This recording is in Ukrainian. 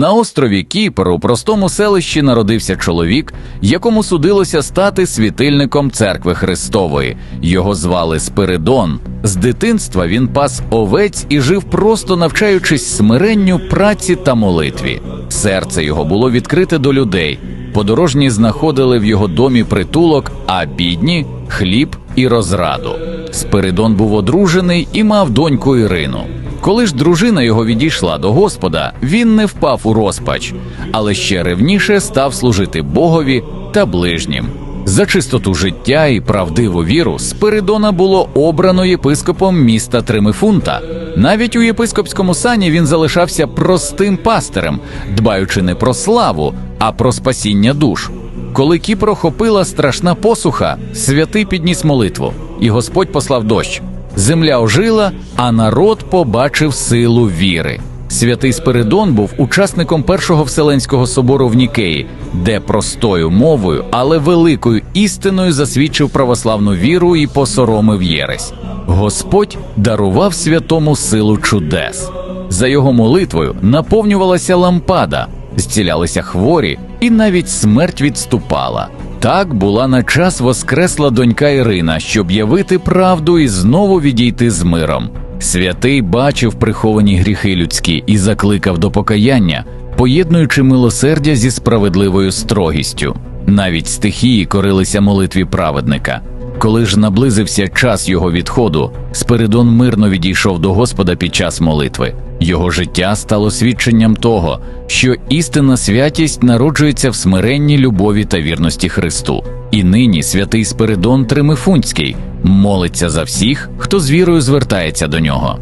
На острові Кіпр у простому селищі народився чоловік, якому судилося стати світильником церкви Христової. Його звали Спиридон. З дитинства він пас овець і жив просто навчаючись смиренню, праці та молитві. Серце його було відкрите до людей. Подорожні знаходили в його домі притулок, а бідні хліб і розраду. Спиридон був одружений і мав доньку Ірину. Коли ж дружина його відійшла до Господа, він не впав у розпач, але ще ревніше став служити Богові та ближнім. За чистоту життя і правдиву віру Спиридона було обрано єпископом міста Тримифунта. Навіть у єпископському сані він залишався простим пастирем, дбаючи не про славу, а про спасіння душ. Коли Кіпр охопила страшна посуха, святий підніс молитву, і Господь послав дощ. Земля ожила, а народ побачив силу віри. Святий Спиридон був учасником першого вселенського собору в Нікеї, де простою мовою, але великою істиною засвідчив православну віру і посоромив єресь. Господь дарував святому силу чудес. За його молитвою наповнювалася лампада, зцілялися хворі, і навіть смерть відступала. Так була на час воскресла донька Ірина, щоб явити правду і знову відійти з миром. Святий бачив приховані гріхи людські і закликав до покаяння, поєднуючи милосердя зі справедливою строгістю. Навіть стихії корилися молитві праведника. Коли ж наблизився час його відходу, Спиридон мирно відійшов до Господа під час молитви. Його життя стало свідченням того, що істинна святість народжується в смиренні любові та вірності Христу. І нині святий Спиридон Тримифунський молиться за всіх, хто з вірою звертається до нього.